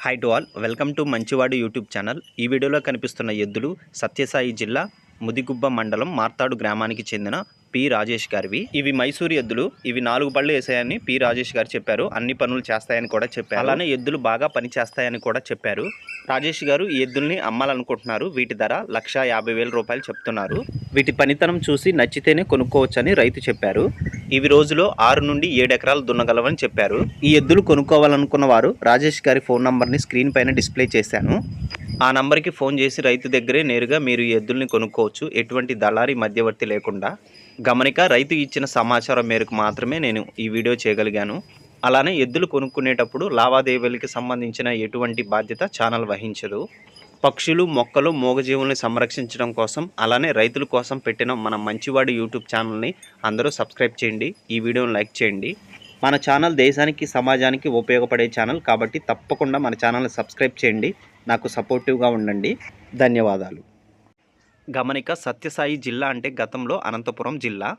Hi to all welcome to మంచివాడు YouTube channel ఈ వీడియోలో కనిపిస్తున్న ఎద్దులు సత్యసాయి జిల్లా ముదిగుబ్బ మండలం మార్తాడు గ్రామానికి చెందిన పి రాజేష్ గారివి. ఇవి మైసూరు ఎద్దులు. ఇవి నాలుగు పళ్ళు వేసాయని పి రాజేష్ గారు చెప్పారు. అన్ని పనులు చేస్తాయని కూడా చెప్పారు. అలానే ఎద్దులు బాగా పని చేస్తాయని కూడా చెప్పారు. రాజేష్ గారు ఈ ఎద్దుల్ని అమ్మాలనుకుంటున్నారు. వీటి ధర లక్ష యాభై వేల రూపాయలు చెప్తున్నారు. వీటి పనితనం చూసి నచ్చితేనే కొనుక్కోవచ్చని రైతు చెప్పారు. ఇవి రోజులో ఆరు నుండి ఏడు ఎకరాలు దున్నగలవని చెప్పారు. ఈ ఎద్దులు కొనుక్కోవాలనుకున్న వారు రాజేష్ గారి ఫోన్ నంబర్ని స్క్రీన్ పైన డిస్ప్లే చేశాను. ఆ నంబర్కి ఫోన్ చేసి రైతు దగ్గరే నేరుగా మీరు ఈ ఎద్దుల్ని కొనుక్కోవచ్చు. ఎటువంటి దళారీ మధ్యవర్తి లేకుండా గమనిక రైతు ఇచ్చిన సమాచారం మేరకు మాత్రమే నేను ఈ వీడియో చేయగలిగాను. అలానే ఎద్దులు కొనుక్కునేటప్పుడు లావాదేవీలకి సంబంధించిన ఎటువంటి బాధ్యత ఛానల్ వహించదు. పక్షులు మొక్కలు మూగజీవుల్ని సంరక్షించడం కోసం అలానే రైతుల కోసం పెట్టిన మన మంచివాడి యూట్యూబ్ ఛానల్ని అందరూ సబ్స్క్రైబ్ చేయండి. ఈ వీడియోని లైక్ చేయండి. మన ఛానల్ దేశానికి సమాజానికి ఉపయోగపడే ఛానల్ కాబట్టి తప్పకుండా మన ఛానల్ని సబ్స్క్రైబ్ చేయండి. నాకు సపోర్టివ్గా ఉండండి. ధన్యవాదాలు. గమనిక సత్యసాయి జిల్లా అంటే గతంలో అనంతపురం జిల్లా.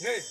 Ne?